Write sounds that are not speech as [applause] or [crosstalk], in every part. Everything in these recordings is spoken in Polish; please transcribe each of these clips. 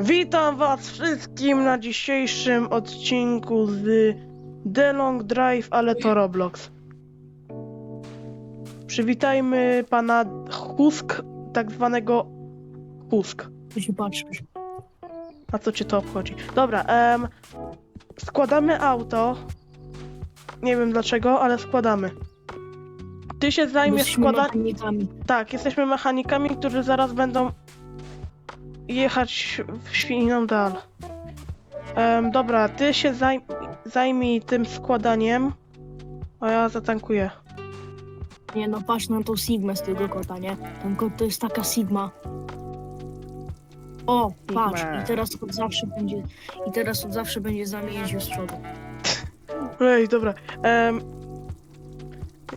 Witam was wszystkim na dzisiejszym odcinku z The Long Drive, ale to Roblox. Przywitajmy pana Husk, tak zwanego Husk. Tu się patrzysz. A co cię to obchodzi? Dobra, em, składamy auto. Nie wiem dlaczego, ale składamy. Ty się zajmiesz składaniem. Tak, jesteśmy mechanikami, którzy zaraz będą jechać w świniną dal. Em, dobra, ty się zaj zajmij tym składaniem, a ja zatankuję. Nie no, patrz na tą Sigmę z tego kota, nie? Ten kot to jest taka Sigma. O, patrz, Sigma. i teraz od zawsze będzie, i teraz od zawsze będzie z nami jeździł z przodu. Ej, dobra. Em,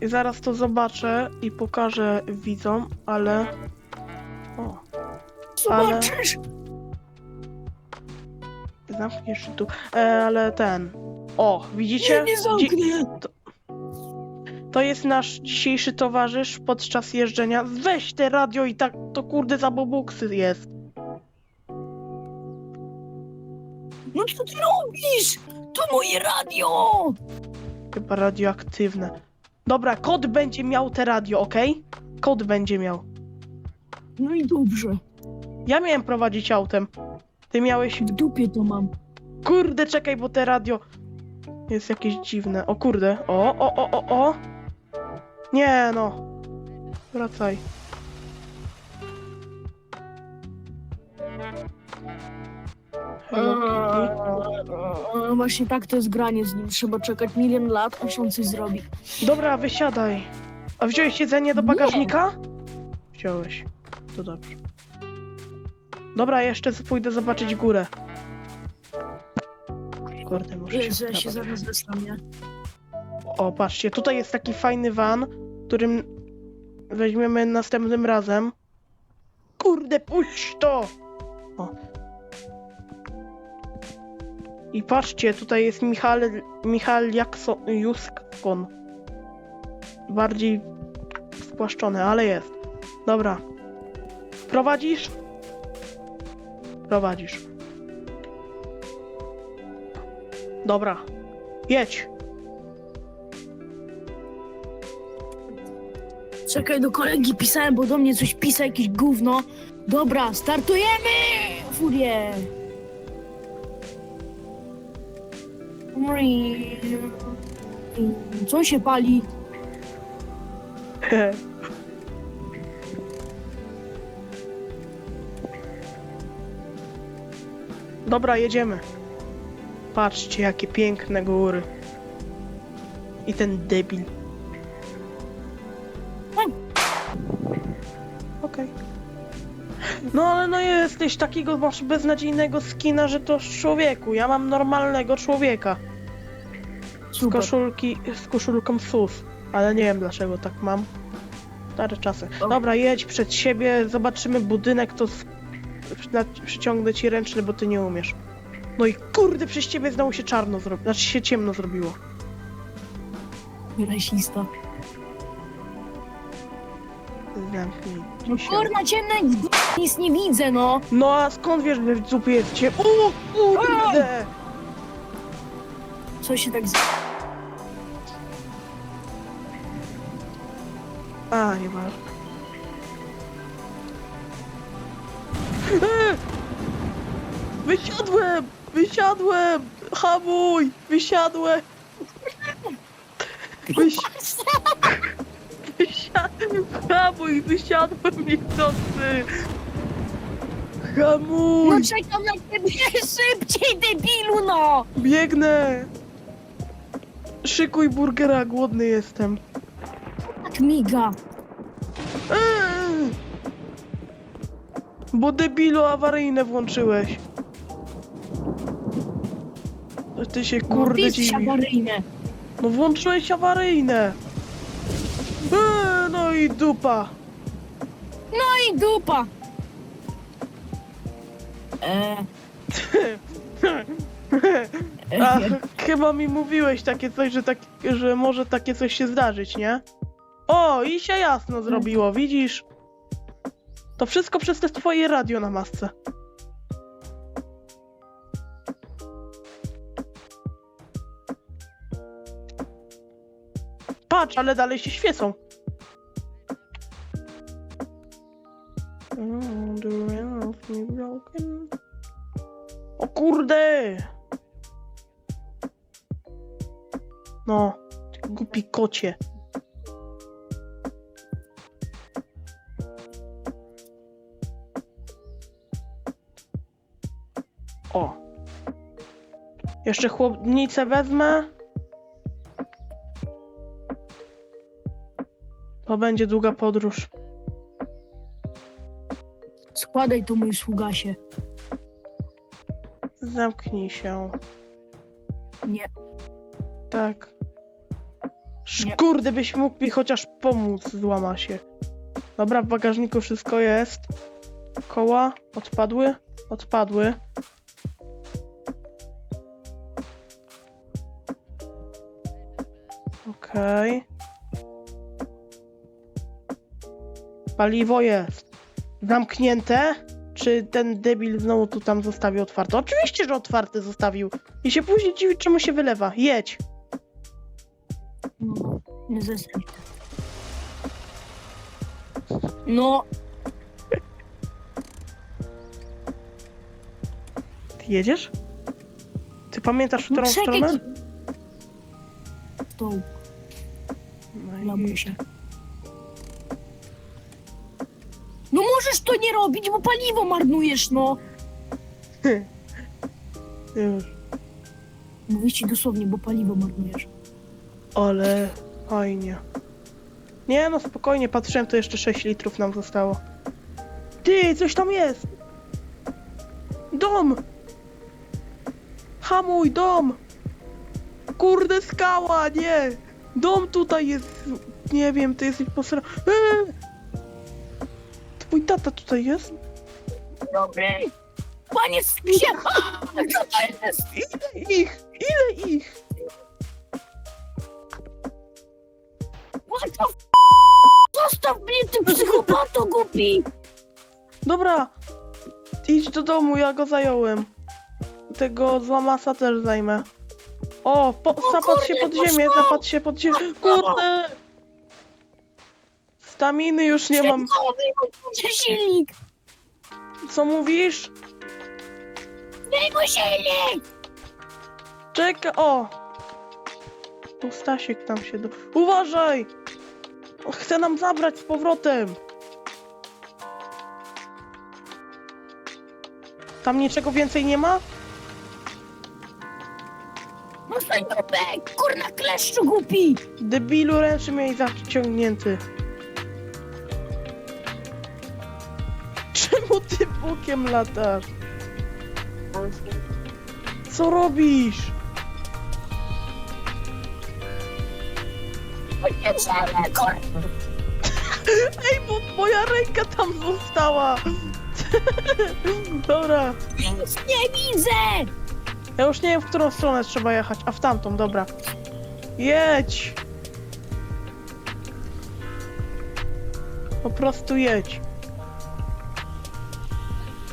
zaraz to zobaczę i pokażę widzom, ale... O, Ale- Zobaczysz! zamkniesz się tu. E, ale ten... O, widzicie? Nie, nie zamknę! To jest nasz dzisiejszy towarzysz podczas jeżdżenia. Weź te radio i tak to kurde za bobuksy jest. No co ty robisz? To moje radio! Chyba radioaktywne. Dobra, kod będzie miał te radio, ok? Kod będzie miał. No i dobrze. Ja miałem prowadzić autem. Ty miałeś. W dupie to mam. Kurde, czekaj, bo te radio jest jakieś dziwne. O kurde. O, o, o, o, o. Nie no. Wracaj. Hello Kitty. Eee, Właśnie tak to jest granie z nim. Trzeba czekać milion lat, aż on coś zrobi. Dobra, wysiadaj. A wziąłeś jedzenie do Nie. bagażnika? Wziąłeś. To dobrze. Dobra, jeszcze pójdę zobaczyć górę. Kurde, muszę Jezu, się... ja się zaraz nie? O, patrzcie, tutaj jest taki fajny van, którym weźmiemy następnym razem. Kurde, puść to! O. I patrzcie, tutaj jest Michal, Michal Jakso, Juskon. Bardziej spłaszczony, ale jest. Dobra. Prowadzisz? Prowadzisz. Dobra. Jedź. Czekaj, do kolegi pisałem, bo do mnie coś pisa, jakieś gówno. Dobra, startujemy! Furię! Co się pali? [laughs] Dobra, jedziemy. Patrzcie, jakie piękne góry. I ten debil. Okej. No ale no jesteś takiego, masz beznadziejnego skina, że to człowieku. Ja mam normalnego człowieka. Z koszulki, z koszulką sus. Ale nie wiem dlaczego tak mam. Stare czasy. Dobra, jedź przed siebie, zobaczymy budynek, to. Na- przyciągnę ci ręczny, bo ty nie umiesz. No i kurde, przez ciebie znowu się czarno zrobiło. Znaczy się ciemno zrobiło. Rasista. Zamknij No się. kurna, ciemne, nic nie widzę, no. No a skąd wiesz, że w dupie jest cie... O kurde! Co się tak z... A, nieważne. Wysiadłem! Wysiadłem! Hamuj! Wysiadłem! Wysi... Wysiadłem! Hamuj! Wysiadłem niechcący! Hamuj! No czekam na ciebie szybciej, debilu, no! Biegnę! Szykuj burgera, głodny jestem. Tak miga. Eee! Bo debilu awaryjne włączyłeś. Ty się kurde jest dziwisz. awaryjne. No włączyłeś awaryjne. Eee, no i dupa. No i dupa. Eee, [laughs] A, chyba mi mówiłeś takie coś, że, tak, że może takie coś się zdarzyć, nie? O, i się jasno zrobiło, widzisz? To wszystko przez te twoje radio na masce. Patrz, ale dalej się świecą. O kurde! No, głupi kocie. O. Jeszcze chłodnicę wezmę. To będzie długa podróż. Składaj to mój sługasie. Zamknij się. Nie. Tak. Nie. Byś mógł mi chociaż pomóc, złama się. Dobra, w bagażniku wszystko jest. Koła odpadły? Odpadły. Okej. Paliwo jest. Zamknięte? Czy ten debil znowu tu tam zostawił otwarte? Oczywiście, że otwarte zostawił. I się później dziwi, czemu się wylewa. Jedź. No, nie się. No, Ty jedziesz? Ty pamiętasz, w no którą czekaj. stronę? Tą No i... możesz to nie robić, bo paliwo marnujesz, no. Już. Mówię ci dosłownie, bo paliwo marnujesz. Ale fajnie. Nie no, spokojnie, patrzyłem, to jeszcze 6 litrów nam zostało. Ty, coś tam jest! Dom! Hamuj, dom! Kurde, skała, nie! Dom tutaj jest, nie wiem, ty jesteś posra... Eee! Twój tata tutaj jest? Dobry. Panie Spisie! Co to jest? Ile ich? Ile ich? What the f... Zostaw mnie, ty psychopato głupi! Dobra, idź do domu, ja go zająłem. Tego złamasa też zajmę. O, po, zapadł się pod ziemię, zapadł się pod ziemię. Kurde! Staminy już nie mam. Szybko, silnik! Co mówisz? Wyjmuj silnik! Czekaj, o! Tu Stasiek tam się do... Uważaj! Chce nam zabrać z powrotem. Tam niczego więcej nie ma? No stań dupę! Kurna kleszczu głupi! Debilu ręczy mieli zaciągnięty. Bokiem latasz? Co robisz? Kurwa! Ej, bo moja ręka tam została. Dobra. Nic nie widzę! Ja już nie wiem, w którą stronę trzeba jechać. A w tamtą, dobra. Jedź! Po prostu jedź.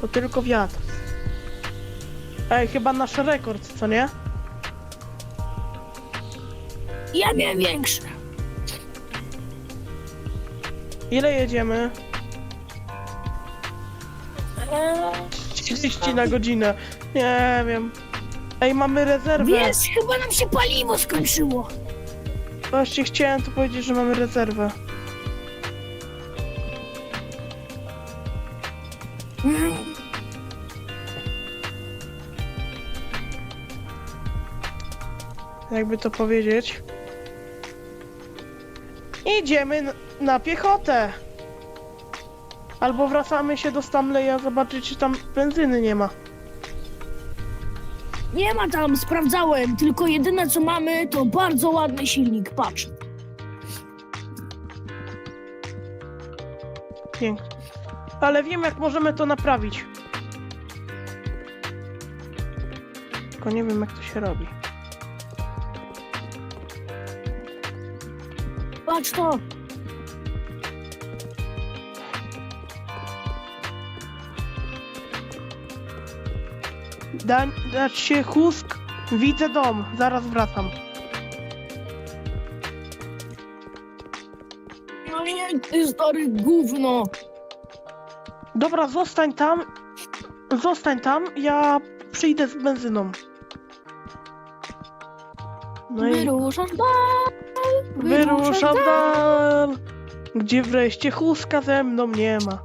To tylko wiatr. Ej, chyba nasz rekord, co nie? Ja miałem większe. Ile jedziemy? 30 na godzinę. Nie wiem. Ej, mamy rezerwę. Wiesz, chyba nam się paliwo skończyło. Właśnie chciałem tu powiedzieć, że mamy rezerwę. Jakby to powiedzieć. Idziemy na piechotę. Albo wracamy się do Stanleya zobaczyć, czy tam benzyny nie ma. Nie ma tam, sprawdzałem, tylko jedyne co mamy to bardzo ładny silnik, patrz. Pięknie. Ale wiem, jak możemy to naprawić. Tylko nie wiem, jak to się robi. Patrz to. Da, dać się chusk. Widzę dom. Zaraz wracam. Ty stary gówno! Dobra, zostań tam. Zostań tam, ja przyjdę z benzyną. No i Wyruszam dal! Wyruszam dal. Gdzie wreszcie chuska ze mną nie ma.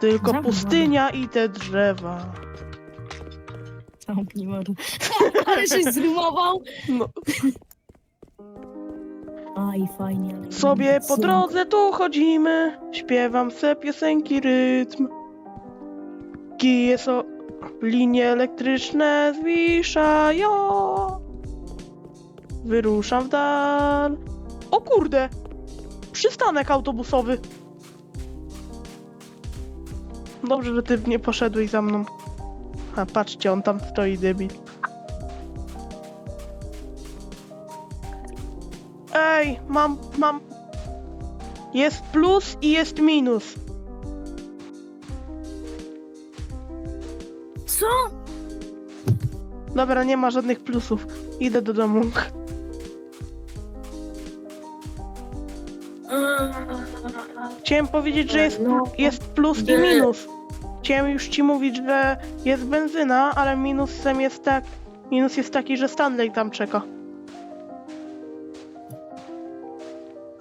Tylko Zamknij pustynia i te drzewa. Zamknij mordę. [laughs] Ale się zrymował! No, Aj, fajnie. ale sobie po drodze tu chodzimy. Śpiewam se piosenki rytm. Kije so... Linie elektryczne zwiszają. Wyruszam w dal. O kurde! Przystanek autobusowy. Dobrze, że ty nie poszedłeś za mną. A patrzcie, on tam stoi, debil. Ej, mam, mam... Jest plus i jest minus. Co? Dobra, nie ma żadnych plusów. Idę do domu. Chciałem powiedzieć, że jest, No. jest plus i Nie. minus. Chciałem już ci mówić, że jest benzyna, ale minusem jest tak... Minus jest taki, że Stanley tam czeka.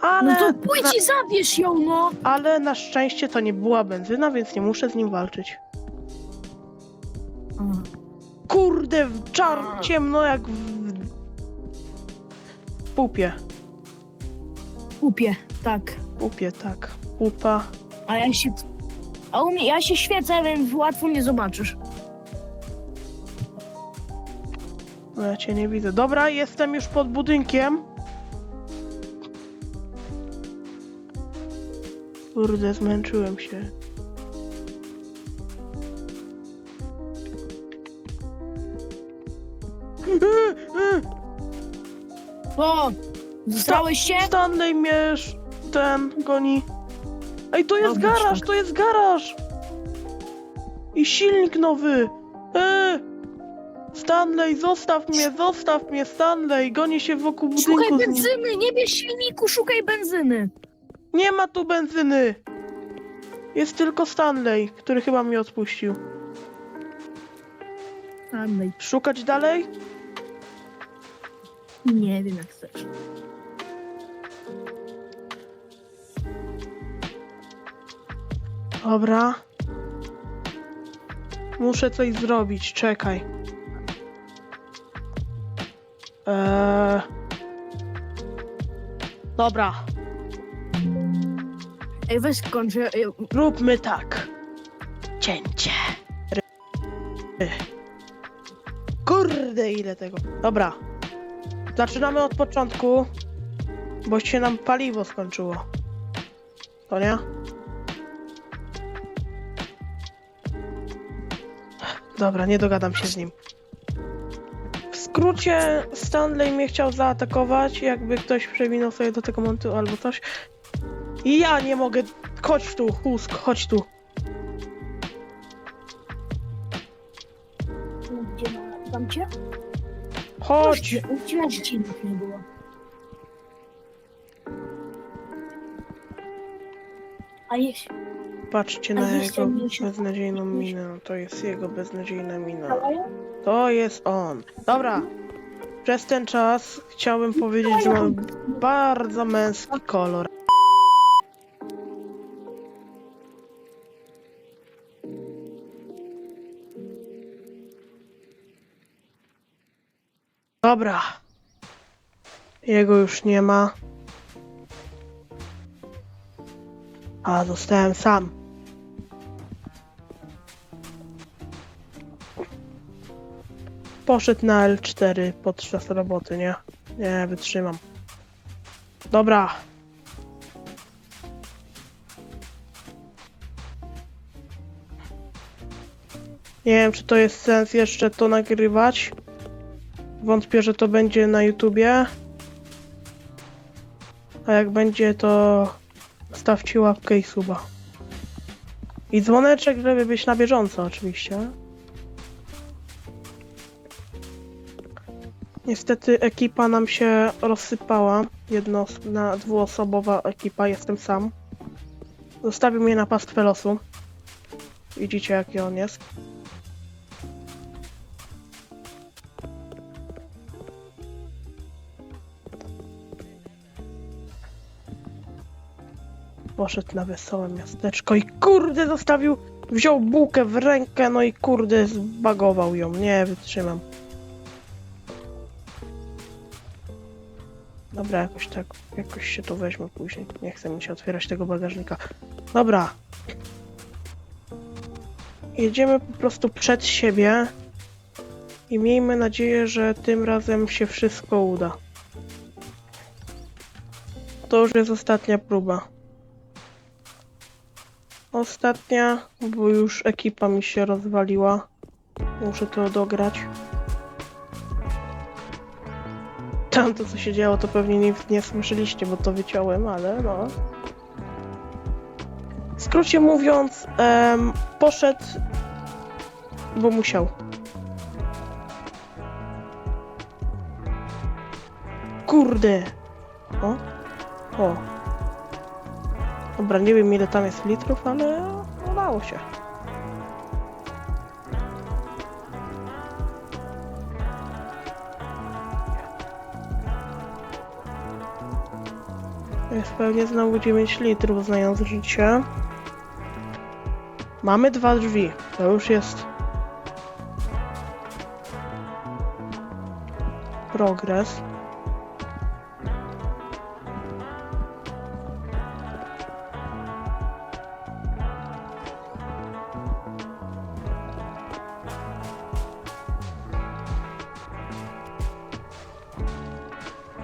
Ale, No to pójdź i zabierz ją, no! ale na szczęście to nie była benzyna, więc nie muszę z nim walczyć. Kurde, w czar ciemno jak w... w pupie. Kupię, tak. Pupie, tak. Pupa. A ja się... A u mnie, ja się świecę, więc łatwo mnie zobaczysz. No ja cię nie widzę. Dobra, jestem już pod budynkiem. Kurde, zmęczyłem się. O! Zostałeś się? Stanley mnie ten goni. Ej, to jest Robisz garaż, tak. to jest garaż! I silnik nowy! Eee! Stanley, zostaw mnie, zostaw mnie, Stanley! Goni się wokół budynku Szukaj z nim. benzyny, nie bierz silniku, szukaj benzyny. Nie ma tu benzyny! Jest tylko Stanley, który chyba mnie odpuścił. Andej, Szukać dalej? nie wiem jak chcesz. Dobra. Muszę coś zrobić, czekaj. Eee... Dobra, Ej, weź ja- róbmy tak. Cięcie. Ry. Kurde, ile tego. Dobra. Zaczynamy od początku, bo się nam paliwo skończyło. To nie? Dobra, nie dogadam się z nim. W skrócie, Stanley mnie chciał zaatakować, jakby ktoś przewinął sobie do tego montu albo coś. I ja nie mogę. Chodź tu, Husk, chodź tu. Gdzie ma- Tam cię? Chodź. Ciebie silnik nie było. A jeśli... Patrzcie na jego beznadziejną minę. No To jest jego beznadziejna mina. To jest on. Dobra. Przez ten czas chciałbym powiedzieć, że mamy bardzo męski kolor. Dobra. Jego już nie ma. A zostałem sam. Poszedł na L4 podczas roboty, nie? Nie, wytrzymam. Dobra. Nie wiem, czy to jest sens jeszcze to nagrywać. Wątpię, że to będzie na YouTubie. A jak będzie, to stawcie łapkę i suba. I dzwoneczek, żeby być na bieżąco, oczywiście. Niestety ekipa nam się rozsypała. Jedno, na dwuosobowa ekipa, jestem sam. Zostawił mnie na pastwę losu. Widzicie, jaki on jest. Poszedł na wesołe miasteczko i kurde zostawił, wziął bułkę w rękę, no i kurde zbagował ją. Nie wytrzymam. Dobra, jakoś tak, jakoś się to weźmę później. Nie chcę mi się otwierać tego bagażnika. Dobra. Jedziemy po prostu przed siebie i miejmy nadzieję, że tym razem się wszystko uda. To już jest ostatnia próba. Ostatnia, bo już ekipa mi się rozwaliła. Muszę to dograć. Tamto co się działo to pewnie nie, nie słyszeliście, bo to wyciąłem, ale no. W skrócie mówiąc, em, poszedł, bo musiał. Kurde! O, o. Dobra, nie wiem ile tam jest litrów, ale udało się. Jest pewnie znowu 9 litrów, znając życie. Mamy dwa drzwi. To już jest progres.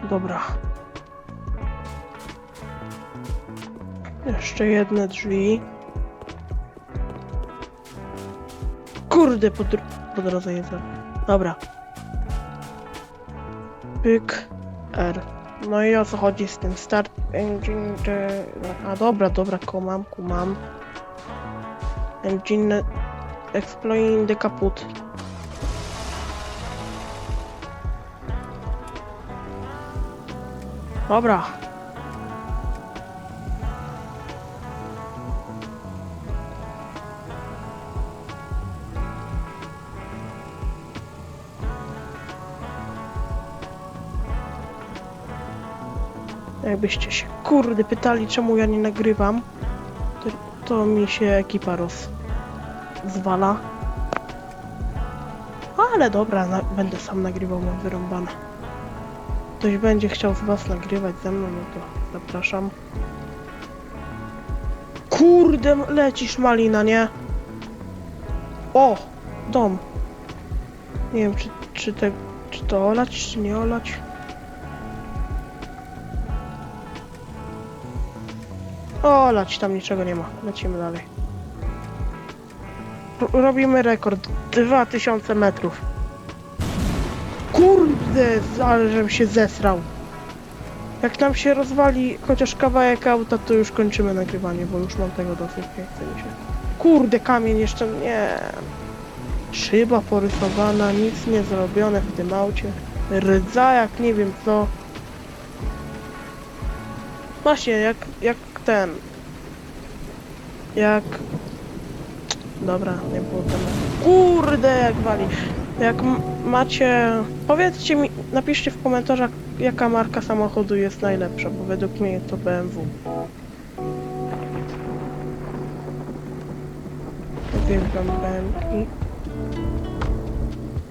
Dobra. Jeszcze jedne drzwi. Kurde, po, dr- po drodze jedzę. Dobra. Pyk. R. No i o co chodzi z tym start engine? A dobra, dobra, kumam, kumam. Engine exploring the kaput. Dobra. Jakbyście się kurde pytali, czemu ja nie nagrywam, to, to mi się ekipa roz... zwala. Ale dobra, na, będę sam nagrywał, mam wyrąbane. Ktoś będzie chciał z was nagrywać ze mną, no to zapraszam. Kurde, lecisz malina, nie? O! Dom. Nie wiem, czy, czy, te, czy to olać, czy nie olać. Olać, tam niczego nie ma. Lecimy dalej. Robimy rekord. 2000 metrów. Kurde, ale żebym się zesrał. Jak nam się rozwali chociaż kawałek auta, to już kończymy nagrywanie, bo już mam tego dosyć, nie chce mi się. Kurde, kamień jeszcze, nie. Szyba porysowana, nic nie zrobione w tym aucie. Rdza jak nie wiem co. Właśnie, jak, jak ten. Jak... Dobra, nie było tematu. Kurde, jak wali. Jak macie... Powiedzcie mi, napiszcie w komentarzach, jaka marka samochodu jest najlepsza, bo według mnie to BMW. Uwielbiam BMW.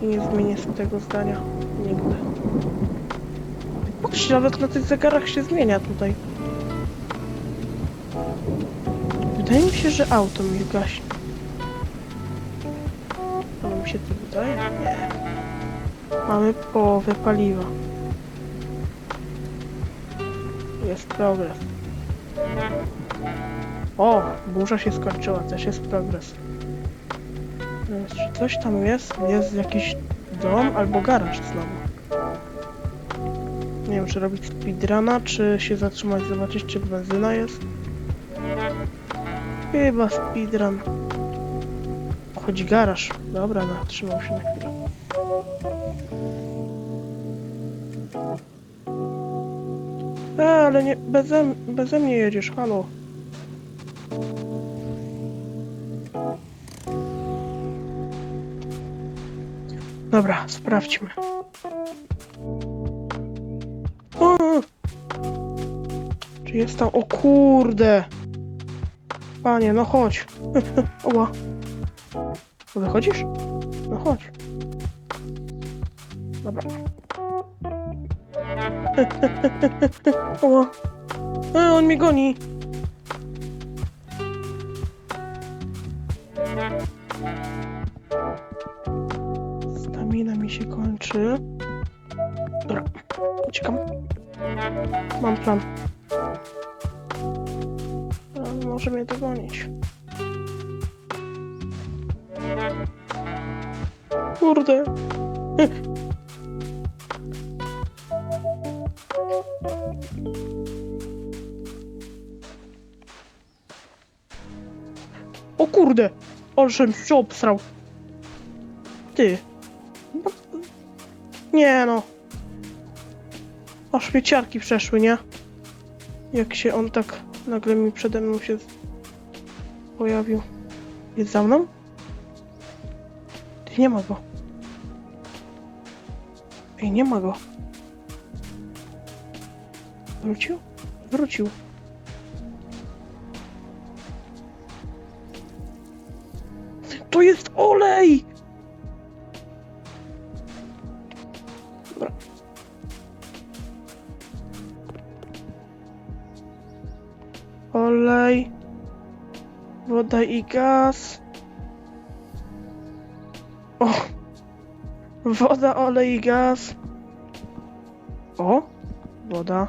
I nie zmienię z tego zdania nigdy. Patrzcie, nawet na tych zegarach się zmienia tutaj. Wydaje mi się, że auto mi gaśnie. Ale mi się to wydaje? Nie. Mamy połowę paliwa. Jest progres. O, burza się skończyła, też jest progres. Czy coś tam jest? Jest jakiś dom albo garaż znowu. Nie wiem, czy robić speedruna, czy się zatrzymać, zobaczyć, czy benzyna jest. Chyba speedrun. Chodzi garaż. Dobra, no, trzymał się na chwilę. E, ale nie, beze, beze mnie jedziesz, halo. Dobra, sprawdźmy. O! Czy jest tam... O kurde! Panie, no chodź. [laughs] Oła. Wychodzisz? No chodź. Dobra. [laughs] Oła. E, on mnie goni. Stamina mi się kończy. Dobra, uciekam. Mam plan. Może mnie dogonić. Kurde. [laughs] O kurde! Olszem się obsrał. Ty. Nie no. Aż śmieciarki przeszły, nie? Jak się on tak nagle mi przede mną się pojawił. Jest za mną? Ty nie ma go. Ej, nie ma go. Wrócił? Wrócił. To jest olej! Olej. Woda i gaz. O! Woda, olej i gaz. O! Woda.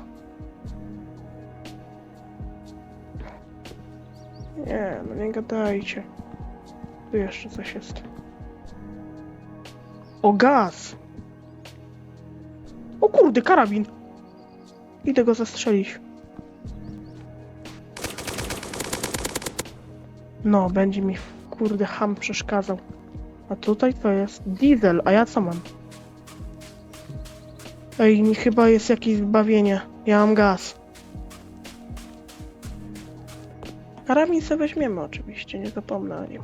Nie, no nie gadajcie. Tu jeszcze coś jest. O, gaz! O kurde, karabin! Idę go zastrzelić. No, będzie mi kurde ham przeszkadzał. A tutaj to jest diesel, a ja co mam? Ej, mi chyba jest jakieś zbawienie. Ja mam gaz. Karabin sobie weźmiemy oczywiście, nie zapomnę o nim.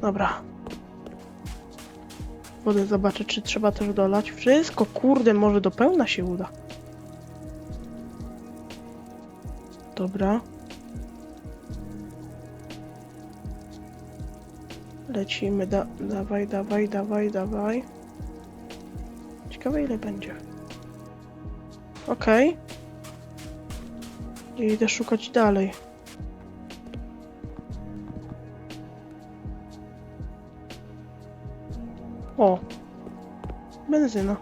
Dobra. Wodę zobaczę, czy trzeba też dolać. Wszystko, kurde, może do pełna się uda. Dobra. Lecimy, da dawaj, dawaj, dawaj, dawaj. Ciekawe ile będzie. Okej. I Idę szukać dalej. O! Benzyna.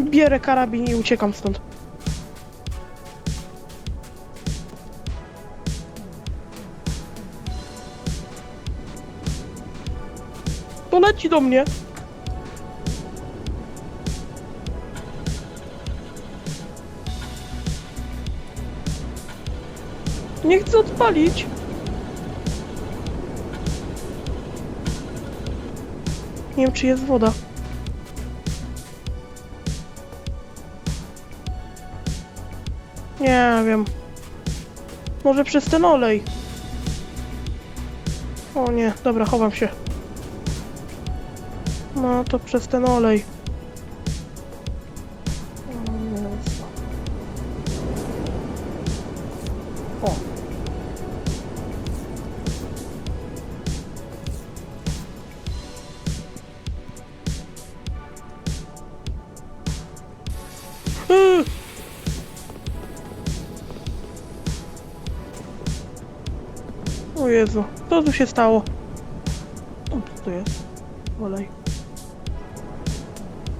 Bierę karabin i uciekam stąd. To leci do mnie. Nie chcę odpalić. Nie wiem, czy jest woda. Nie wiem. Może przez ten olej. O nie, dobra, chowam się. No to przez ten olej. O Jezu, co tu się stało? O, co to jest? Olej.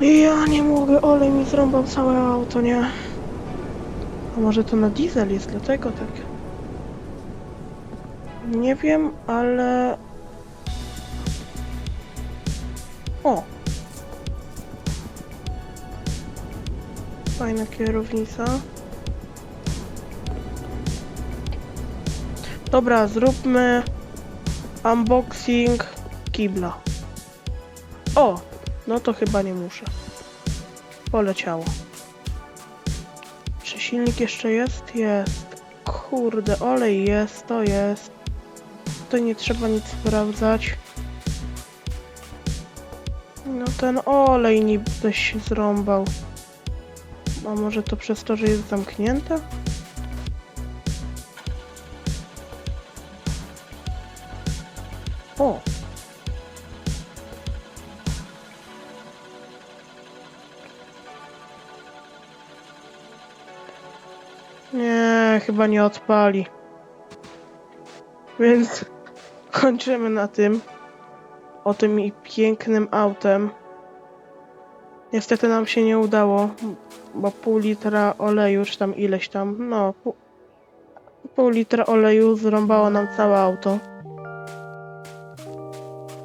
Ja nie mogę, olej mi zrąbał całe auto, nie? A może to na diesel jest, dlatego tak? Nie wiem, ale... O! Fajna kierownica. Dobra, zróbmy unboxing kibla. O! No to chyba nie muszę. Poleciało. Czy silnik jeszcze jest? Jest. Kurde, olej jest, to jest. To nie trzeba nic sprawdzać. No ten olej niby się zrąbał. A może to przez to, że jest zamknięte? O! Nie, chyba nie odpali. Więc [laughs] kończymy na tym. O tym i pięknym autem. Niestety nam się nie udało, bo pół litra oleju, czy tam ileś tam, no, pół, pół litra oleju zrąbało nam całe auto.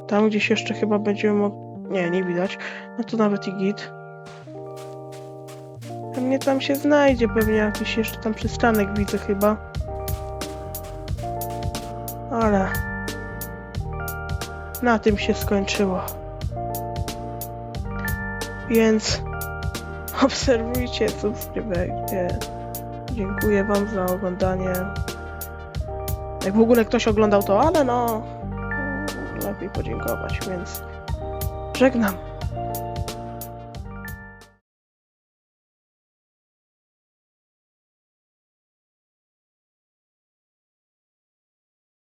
Tam gdzieś jeszcze chyba będziemy mogli... Nie, nie widać. No to nawet i git. Pewnie tam się znajdzie, pewnie jakiś jeszcze tam przystanek widzę chyba. Ale... Na tym się skończyło. Więc obserwujcie, subskrybujcie. Dziękuję Wam za oglądanie. Jak w ogóle ktoś oglądał to, ale no lepiej podziękować, więc żegnam.